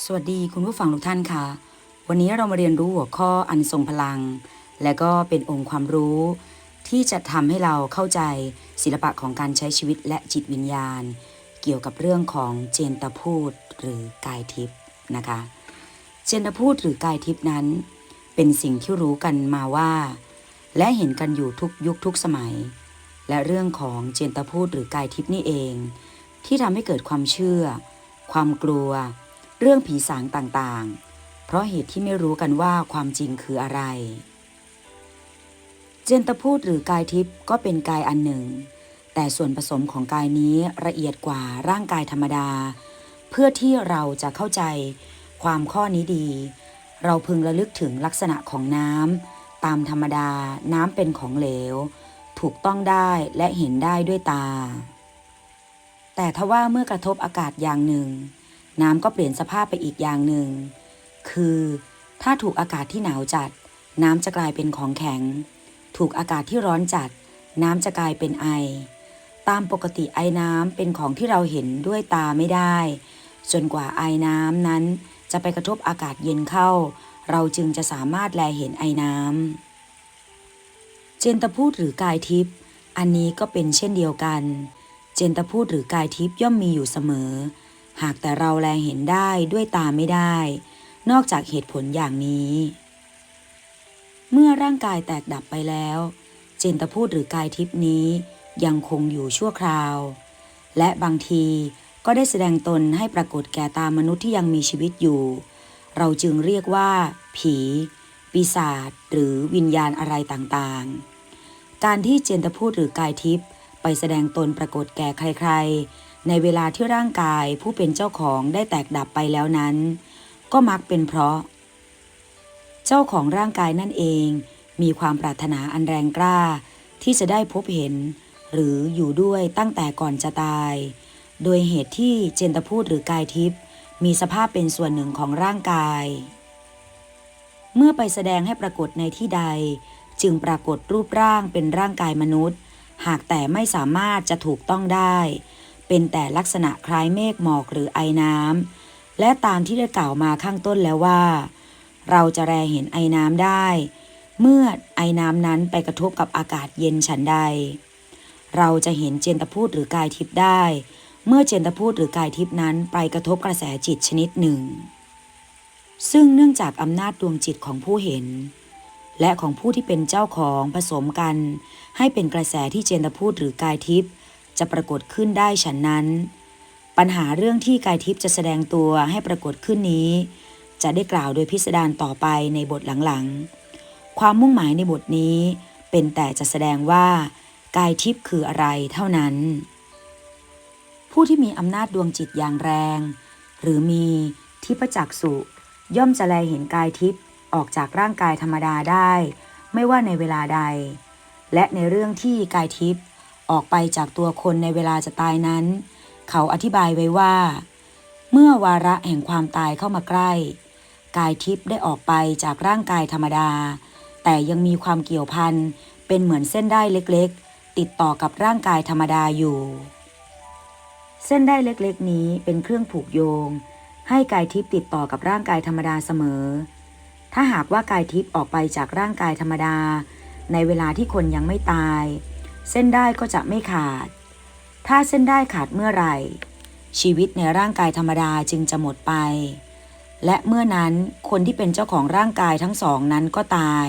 สวัสดีคุณผู้ฟังทุกท่านค่ะ วันนี้เรามาเรียนรู้หัวข้ออันทรงพลัง และก็เป็นองค์ความรู้ ที่จะทำให้เราเข้าใจศิลปะของการใช้ชีวิตและจิตวิญญาณ เกี่ยวกับเรื่องของเจนตพูดหรือกายทิพย์นะคะ เจนตพูดหรือกายทิพย์นั้น เป็นสิ่งที่รู้กันมาว่า และเห็นกันอยู่ทุกยุคทุกสมัย และเรื่องของเจนตพูดหรือกายทิพย์นี่เอง ที่ทำให้เกิดความเชื่อ ความกลัว เรื่องผีสางต่างๆ เพราะเหตุที่ไม่รู้กันว่าความจริงคืออะไร เจนตพูดหรือกายทิพย์ก็เป็นกายอันหนึ่ง แต่ส่วนผสมของกายนี้ละเอียดกว่าร่างกายธรรมดา เพื่อที่เราจะเข้าใจความข้อนี้ดี เราพึงระลึกถึงลักษณะของน้ำตามธรรมดาน้ำเป็นของเหลว ถูกต้องได้และเห็นได้ด้วยตา แต่ทว่าเมื่อกระทบอากาศอย่างหนึ่ง น้ำก็เปลี่ยนสภาพไปอีกอย่างหนึ่ง คือถ้าถูกอากาศที่หนาวจัด น้ำจะกลายเป็นของแข็ง ถูกอากาศที่ร้อนจัด น้ำจะกลายเป็นไอ ตามปกติไอน้ำเป็นของที่เราเห็นด้วยตาไม่ได้ จนกว่าไอน้ำนั้นจะไปกระทบอากาศเย็นเข้า เราจึงจะสามารถแลเห็นไอน้ำเจนตพูดหรือกายทิพย์อันนี้ก็เป็นเช่นเดียวกัน เจนตพูดหรือกายทิพย์ย่อมมีอยู่เสมอ หากแต่เราแลเห็นได้ด้วยตาไม่ได้ นอกจากเหตุผลอย่างนี้ เมื่อร่างกายแตกดับไปแล้ว เจนตพูดหรือกายทิพย์นี้ยังคงอยู่ชั่วคราว และบางทีก็ได้แสดงตนให้ปรากฏแก่ตามนุษย์ที่ยังมีชีวิตอยู่ เราจึงเรียกว่า ผี ปีศาจหรือวิญญาณอะไรต่างๆ การที่เจนตพูดหรือกายทิพย์ไปแสดงตนปรากฏแก่ใครๆ ในเวลาที่ร่างกายผู้เป็นเจ้าของได้แตกดับไปแล้วนั้น ก็มักเป็นเพราะ เจ้าของร่างกายนั่นเองมีความปรารถนาอันแรงกล้า ที่จะได้พบเห็น หรืออยู่ด้วยตั้งแต่ก่อนจะตาย โดยเหตุที่เจนตพูดหรือกายทิพย์มีสภาพเป็นส่วนหนึ่งของร่างกาย เมื่อไปแสดงให้ปรากฏในที่ใด จึงปรากฏรูปร่างเป็นร่างกายมนุษย์ หากแต่ไม่สามารถจะถูกต้องได้ เป็นแต่ลักษณะคล้ายเมฆหมอกหรือไอน้ำและตามที่ได้กล่าวมาข้างต้นแล้วว่า เราจะแลเห็นไอน้ำได้ เมื่อไอน้ำนั้นไปกระทบกับอากาศเย็นฉันใด เราจะเห็นเจนตพูดหรือกายทิพย์ได้ เมื่อเจนตพูดหรือกายทิพย์นั้นไปกระทบกระแสจิตชนิดหนึ่ง ซึ่งเนื่องจากอำนาจดวงจิตของผู้เห็น และของผู้ที่เป็นเจ้าของผสมกัน ให้เป็นกระแสที่เจนตพูดหรือกายทิพย์ จะปรากฏขึ้นได้ฉันนั้น ปัญหาเรื่องที่กายทิพย์จะแสดงตัวให้ปรากฏขึ้นนี้ จะได้กล่าวโดยพิสดารต่อไปในบทหลังๆ ความมุ่งหมายในบทนี้ เป็นแต่จะแสดงว่า กายทิพย์คืออะไรเท่านั้น ผู้ที่มีอำนาจดวงจิตอย่างแรง หรือมีทิพจักษุย่อมจะแลเห็นกายทิพย์ออกจากร่างกายธรรมดาได้ ไม่ว่าในเวลาใด และในเรื่องที่กายทิพย์ ออกไปจากตัวคนในเวลาจะตายนั้น เขาอธิบายไว้ว่า เมื่อวาระแห่งความตายเข้ามาใกล้ กายทิพย์ได้ออกไปจากร่างกายธรรมดา แต่ยังมีความเกี่ยวพันเป็นเหมือนเส้นได้เล็กๆ ติดต่อกับร่างกายธรรมดาอยู่ เส้นได้เล็กๆ นี้เป็นเครื่องผูกโยง ให้กายทิพย์ติดต่อกับร่างกายธรรมดาเสมอ ถ้าหากว่ากายทิพย์ออกไปจากร่างกายธรรมดา ในเวลาที่คนยังไม่ตาย เส้นได้ก็จะไม่ขาด ถ้าเส้นได้ขาดเมื่อไหร่ ชีวิตในร่างกายธรรมดาจึงจะหมดไป และเมื่อนั้นคนที่เป็นเจ้าของร่างกายทั้งสองนั้นก็ตาย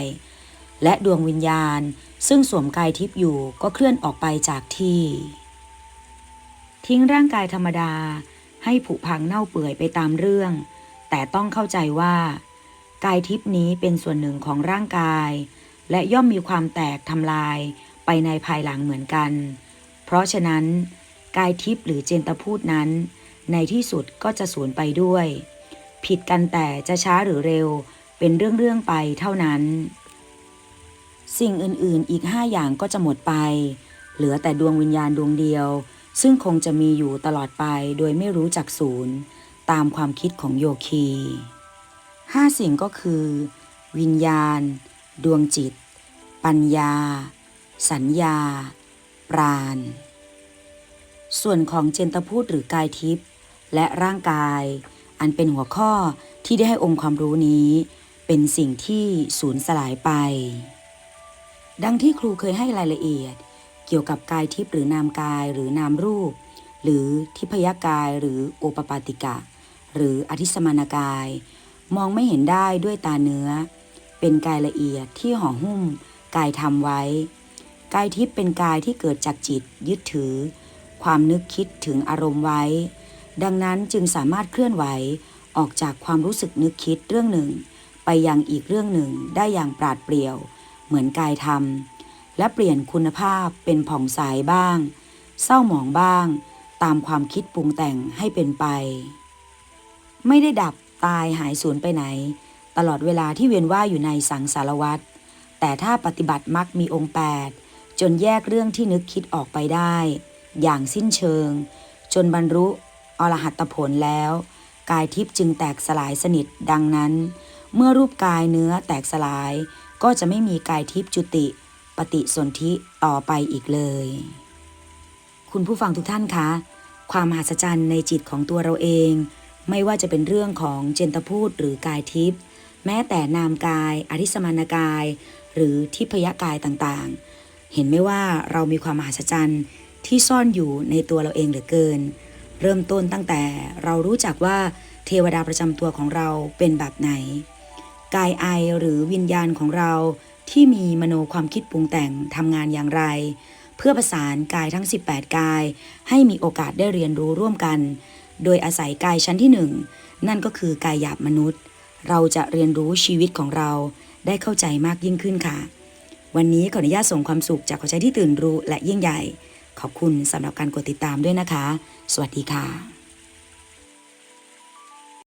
และดวงวิญญาณซึ่งสวมกายทิพย์อยู่ก็เคลื่อนออกไปจากที่ ทิ้งร่างกายธรรมดาให้ผุพังเน่าเปื่อยไปตามเรื่อง แต่ต้องเข้าใจว่า กายทิพย์นี้เป็นส่วนหนึ่งของร่างกาย และย่อมมีความแตกทำลาย ไปในภายหลังเหมือนกัน เพราะฉะนั้น กายทิพย์หรือเจนตพูดนั้น ในที่สุดก็จะสูญไปด้วย ผิดกันแต่จะช้าหรือเร็วเป็นเรื่องๆไปเท่านั้น สิ่งอื่นๆอีกห้าอย่างก็จะหมดไป เหลือแต่ดวงวิญญาณดวงเดียว ซึ่งคงจะมีอยู่ตลอดไปโดยไม่รู้จักศูนย์ ตามความคิดของโยคีห้าสิ่งก็คือ วิญญาณ ดวงจิต ปัญญา สัญญา ปราณ ส่วนของเจนตพูดหรือกายทิพย์และร่างกาย อันเป็นหัวข้อที่ได้ให้องค์ความรู้นี้ เป็นสิ่งที่สูญสลายไป ดังที่ครูเคยให้รายละเอียด เกี่ยวกับกายทิพย์หรือนามกายหรือนามรูป หรือทิพยกายหรือโอปปาติกะ หรืออธิสมานกาย มองไม่เห็นได้ด้วยตาเนื้อ เป็นกายละเอียดที่ห่อหุ้มกายทำไว้ กายทิพย์เป็นกายที่เกิดจากจิตยึดถือ ความนึกคิดถึงอารมณ์ไว้ ดังนั้นจึงสามารถเคลื่อนไหวออกจากความรู้สึกนึกคิดเรื่องหนึ่ง ไปยังอีกเรื่องหนึ่งได้อย่างปราดเปรียว เหมือนกายทำและเปลี่ยนคุณภาพเป็นผ่องใสบ้าง เศร้าหมองบ้าง ตามความคิดปรุงแต่งให้เป็นไป ไม่ได้ดับตายหายสูญไปไหน ตลอดเวลาที่เวียนว่ายอยู่ในสังสารวัฏแต่ถ้าปฏิบัติมักมีองค์8 จนแยกเรื่องที่นึกคิดออกไปได้ อย่างสิ้นเชิง จนบรรลุอรหัตผลแล้ว กายทิพย์จึงแตกสลายสนิทดังนั้น เมื่อรูปกายเนื้อแตกสลาย ก็จะไม่มีกายทิพย์จุติ ปฏิสนธิต่อไปอีกเลย คุณผู้ฟังทุกท่านคะความมหัศจรรย์ในจิตของตัวเราเอง ไม่ว่าจะเป็นเรื่องของเจนตพูดหรือกายทิพย์แม้แต่นามกาย อธิสมานกาย หรือทิพยกายต่างๆ เห็นไหมว่าเรามีความมหัศจรรย์ที่ซ่อนอยู่ในตัวเราเองเหลือเกิน เริ่มต้นตั้งแต่เรารู้จักว่าเทวดาประจำตัวของเราเป็นแบบไหน กายไอหรือวิญญาณของเราที่มีมโนความคิดปรุงแต่งทำงานอย่างไร เพื่อประสานกายทั้ง 18 กาย ให้มีโอกาสได้เรียนรู้ร่วมกัน โดยอาศัยกายชั้นที่หนึ่งนั่นก็คือกายหยาบมนุษย์ เราจะเรียนรู้ชีวิตของเราได้เข้าใจมากยิ่งขึ้นค่ะ วันนี้ขออนุญาตส่งความสุขจากหัวใจที่ตื่นรู้และยิ่งใหญ่ ขอบคุณสำหรับการกดติดตามด้วยนะคะ สวัสดีค่ะ